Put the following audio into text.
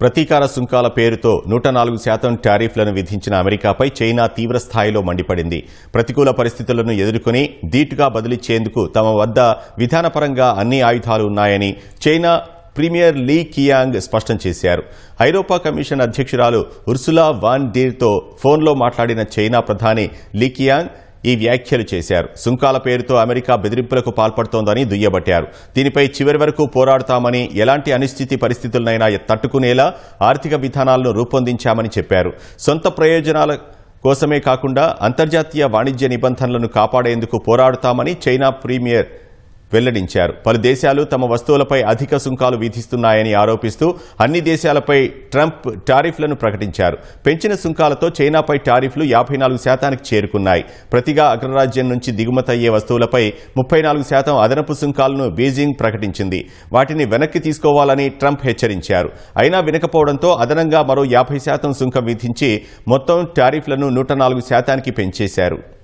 ప్రతీకార సుంకాల పేరుతో నూట నాలుగు శాతం టారిఫ్లను విధించిన అమెరికాపై చైనా తీవ్రస్థాయిలో మండిపడింది. ప్రతికూల పరిస్థితులను ఎదుర్కొని ధీటుగా బదిలిచ్చేందుకు తమ వద్ద విధానపరంగా అన్ని ఆయుధాలు ఉన్నాయని చైనా ప్రీమియర్ లీ కియాంగ్ స్పష్టం చేశారు. ఐరోపా కమిషన్ అధ్యక్షురాలు ఉర్సులా వాన్ డీర్తో ఫోన్లో మాట్లాడిన చైనా ప్రధాని లీ కియాంగ్ ఈ వ్యాఖ్యలు చేశారు. సుంకాల పేరుతో అమెరికా బెదిరింపులకు పాల్పడుతోందని దుయ్యబట్టారు. దీనిపై చివరి వరకు పోరాడతామని ఎలాంటి అనిశ్చితి పరిస్థితులనైనా తట్టుకునేలా ఆర్థిక విధానాలను రూపొందించామని చెప్పారు. సొంత ప్రయోజనాల కోసమే కాకుండా అంతర్జాతీయ వాణిజ్య నిబంధనలను కాపాడేందుకు పోరాడుతామని చైనా ప్రీమియర్ వెల్లడించారు. పలు దేశాలు తమ వస్తువులపై అధిక సుంకాలు విధిస్తున్నాయని ఆరోపిస్తూ అన్ని దేశాలపై ట్రంప్ టారిఫ్లను ప్రకటించారు. పెంచిన సుంకాలతో చైనాపై టారిఫ్లు యాభై నాలుగు శాతానికి చేరుకున్నాయి. ప్రతిగా అగ్రరాజ్యం నుంచి దిగుమతయ్యే వస్తువులపై ముప్పై నాలుగు శాతం అదనపు సుంకాలను బీజింగ్ ప్రకటించింది. వాటిని వెనక్కి తీసుకోవాలని ట్రంప్ హెచ్చరించారు. అయినా వినకపోవడంతో అదనంగా మరో యాభై శాతం సుంకం విధించి మొత్తం టారిఫ్లను నూట నాలుగు శాతానికి పెంచేశారు.